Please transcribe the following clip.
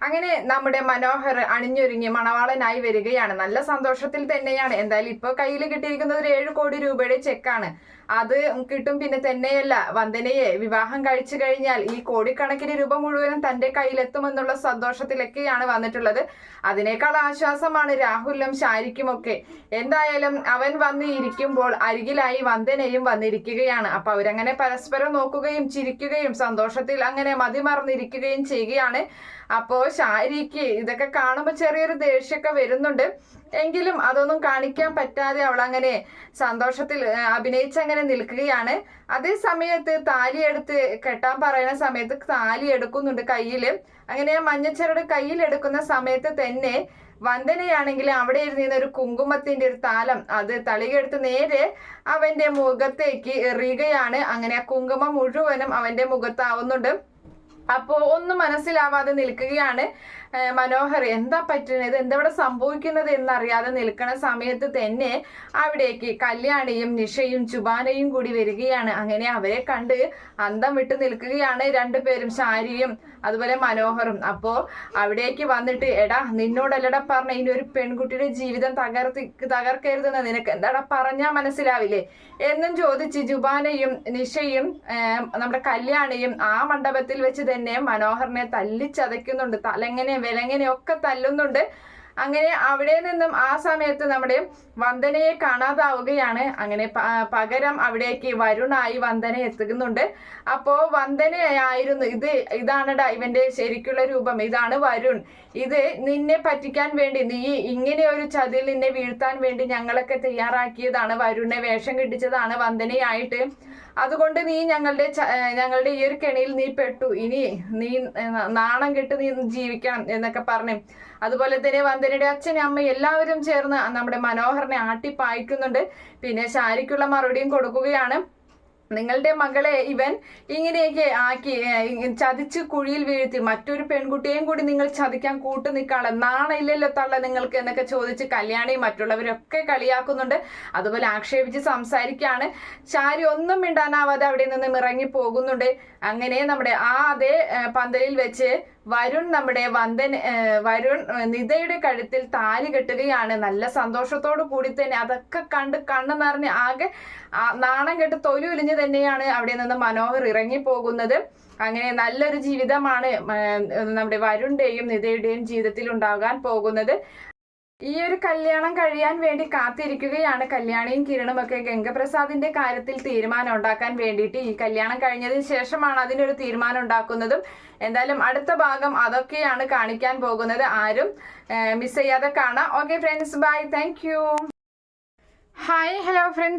അങ്ങനെ നമ്മുടെ മനോഹർ അണിഞ്ഞൊരുങ്ങി മണവാളനായി വരികയാണ്. നല്ല സന്തോഷത്തിൽ തന്നെയാണ്. എന്തായാലും ഇപ്പോൾ കയ്യിൽ കിട്ടിയിരിക്കുന്നത് ഒരു ഏഴ് കോടി രൂപയുടെ ചെക്കാണ് അത് കിട്ടും പിന്നെ തന്നെയല്ല വന്ദനയെ വിവാഹം കഴിച്ചു കഴിഞ്ഞാൽ ഈ കോടിക്കണക്കിന് രൂപ മുഴുവനും തന്റെ കയ്യിലെത്തുമെന്നുള്ള സന്തോഷത്തിലൊക്കെയാണ് വന്നിട്ടുള്ളത്. അതിനേക്കാൾ ആശ്വാസമാണ് രാഹുലും ഷാരിക്കും ഒക്കെ എന്തായാലും അവൻ വന്ന് ഇരിക്കുമ്പോൾ അരികിലായി വന്ദനയും വന്നിരിക്കുകയാണ്. അപ്പൊ അവരങ്ങനെ പരസ്പരം നോക്കുകയും ചിരിക്കുകയും സന്തോഷത്തിൽ അങ്ങനെ മതിമറന്നിരിക്കുകയും ചെയ്യുകയാണ്. അപ്പോ ഷാരിക്ക് ഇതൊക്കെ കാണുമ്പോൾ ചെറിയൊരു ദേഷ്യമൊക്കെ വരുന്നുണ്ട്. എങ്കിലും അതൊന്നും കാണിക്കാൻ പറ്റാതെ അവൾ അങ്ങനെ സന്തോഷത്തിൽ അഭിനയിച്ചങ്ങനെ നിൽക്കുകയാണ്. അതേ സമയത്ത് താലി എടുത്ത് കെട്ടാൻ പറയുന്ന സമയത്ത് താലി എടുക്കുന്നുണ്ട് കയ്യിൽ. അങ്ങനെ മഞ്ഞച്ചരട് കയ്യിൽ എടുക്കുന്ന സമയത്ത് തന്നെ വന്ദനയാണെങ്കിൽ അവിടെ ഇരുന്നിരുന്ന ഒരു കുങ്കുമത്തിന്റെ ഒരു താലം അത് തളികെടുത്ത് നേരെ അവന്റെ മുഖത്തേക്ക് എറിയുകയാണ്. അങ്ങനെ ആ കുങ്കുമം മുഴുവനും അവന്റെ മുഖത്താവുന്നുണ്ട്. അപ്പോ ഒന്നും മനസ്സിലാവാതെ നിൽക്കുകയാണ്. മനോഹർ എന്താ പറ്റുന്നത്? എന്തവിടെ സംഭവിക്കുന്നത് എന്നറിയാതെ നിൽക്കുന്ന സമയത്ത് തന്നെ അവിടേക്ക് കല്യാണിയും നിഷയും ചുബാനയും കൂടി വരികയാണ്. അങ്ങനെ അവരെ കണ്ട് അന്തം വിട്ട് നിൽക്കുകയാണ് രണ്ടുപേരും ശാരിയും അതുപോലെ മനോഹറും. അപ്പോ അവിടേക്ക് വന്നിട്ട് എടാ നിന്നോടല്ലടാ പറഞ്ഞ ഇനി ഒരു പെൺകുട്ടിയുടെ ജീവിതം തകർത്തി തകർക്കരുതെന്ന് നിനക്ക് എന്താടാ പറഞ്ഞാ മനസ്സിലാവില്ലേ? എന്നും ചോദിച്ച് ജുബാനയും നിഷയും നമ്മുടെ കല്യാണിയും ആ മണ്ഡപത്തിൽ വെച്ച് തന്നെ മനോഹറിനെ തല്ലിച്ചതയ്ക്കുന്നുണ്ട്. തലങ്ങനെ വിലങ്ങനെ ഒക്കെ തല്ലുന്നുണ്ട്. അങ്ങനെ അവിടെ നിന്നും ആ സമയത്ത് നമ്മുടെ വന്ദനയെ കാണാതാവുകയാണ്. അങ്ങനെ പകരം അവിടേക്ക് വരുണായി വന്ദന എത്തുന്നുണ്ട്. അപ്പോ വന്ദനയായിരുന്നു. ഇത് ഇതാണടാ ഇവന്റെ ശരിക്കുള്ള രൂപം. ഇതാണ് വരുൺ. ഇത് നിന്നെ പറ്റിക്കാൻ വേണ്ടി നീ ഇങ്ങനെ ഒരു ചതിൽ നിന്നെ വീഴ്ത്താൻ വേണ്ടി ഞങ്ങളൊക്കെ തയ്യാറാക്കിയതാണ്. വരുണിനെ വേഷം കിട്ടിച്ചതാണ് വന്ദനയായിട്ട്. അതുകൊണ്ട് നീ ഞങ്ങളുടെ ഞങ്ങളുടെ ഈ ഒരു കെണിയിൽ നീ പെട്ടു. ഇനി നീ നാണം കെട്ട് നീ ജീവിക്കണം എന്നൊക്കെ പറഞ്ഞു. അതുപോലെ തന്നെ വന്ദനയുടെ അച്ഛനും അമ്മ എല്ലാവരും ചേർന്ന് നമ്മുടെ മനോഹറിനെ ആട്ടിപ്പായിക്കുന്നുണ്ട്. പിന്നെ ശാരിക്കുള്ള മറുപടിയും കൊടുക്കുകയാണ്. നിങ്ങളുടെ മകളെ ഇവൻ ഇങ്ങനെയൊക്കെ ആക്കി ചതിച്ച് കുഴിയിൽ വീഴ്ത്തി മറ്റൊരു പെൺകുട്ടിയെയും കൂടി നിങ്ങൾ ചതിക്കാൻ കൂട്ടു നിൽക്കാളെ നാണയില്ലല്ലോ തള്ള നിങ്ങൾക്ക് എന്നൊക്കെ ചോദിച്ച് കല്യാണി മറ്റുള്ളവരൊക്കെ കളിയാക്കുന്നുണ്ട്. അതുപോലെ ആക്ഷേപിച്ച് സംസാരിക്കുകയാണ്. ചാരി ഒന്നും മിണ്ടാനാവാതെ അവിടെ നിന്ന് ഇറങ്ങി പോകുന്നുണ്ട് അങ്ങനെ നമ്മുടെ ആ അതേ പന്തലിൽ വെച്ച് വരുൺ നമ്മുടെ വന്ദൻ വരുൺ നിതയുടെ കഴുത്തിൽ താലി കെട്ടുകയാണ്. നല്ല സന്തോഷത്തോടു കൂടി തന്നെ അതൊക്കെ കണ്ട് കണ്ണ് നിറഞ്ഞ് ആകെ നാണം കെട്ട് തൊലി ഒലിഞ്ഞ് തന്നെയാണ് അവിടെ നിന്ന് മനോഹർ ഇറങ്ങി പോകുന്നത് അങ്ങനെ നല്ലൊരു ജീവിതമാണ് നമ്മുടെ വരുണിന്റെയും നിതയുടെയും ജീവിതത്തിൽ ഉണ്ടാകാൻ പോകുന്നത്. ഈ ഒരു കല്യാണം കഴിയാൻ വേണ്ടി കാത്തിരിക്കുകയാണ് കല്യാണിയും കിരണും ഒക്കെ. ഗംഗപ്രസാദിന്റെ കാര്യത്തിൽ തീരുമാനം ഉണ്ടാക്കാൻ വേണ്ടിയിട്ട് ഈ കല്യാണം കഴിഞ്ഞതിന് ശേഷമാണ് അതിനൊരു തീരുമാനം ഉണ്ടാക്കുന്നതും. എന്തായാലും അടുത്ത ഭാഗം അതൊക്കെയാണ് കാണിക്കാൻ പോകുന്നത്. ആരും മിസ് ചെയ്യാതെ കാണാം. Okay friends bye thank hi hello friends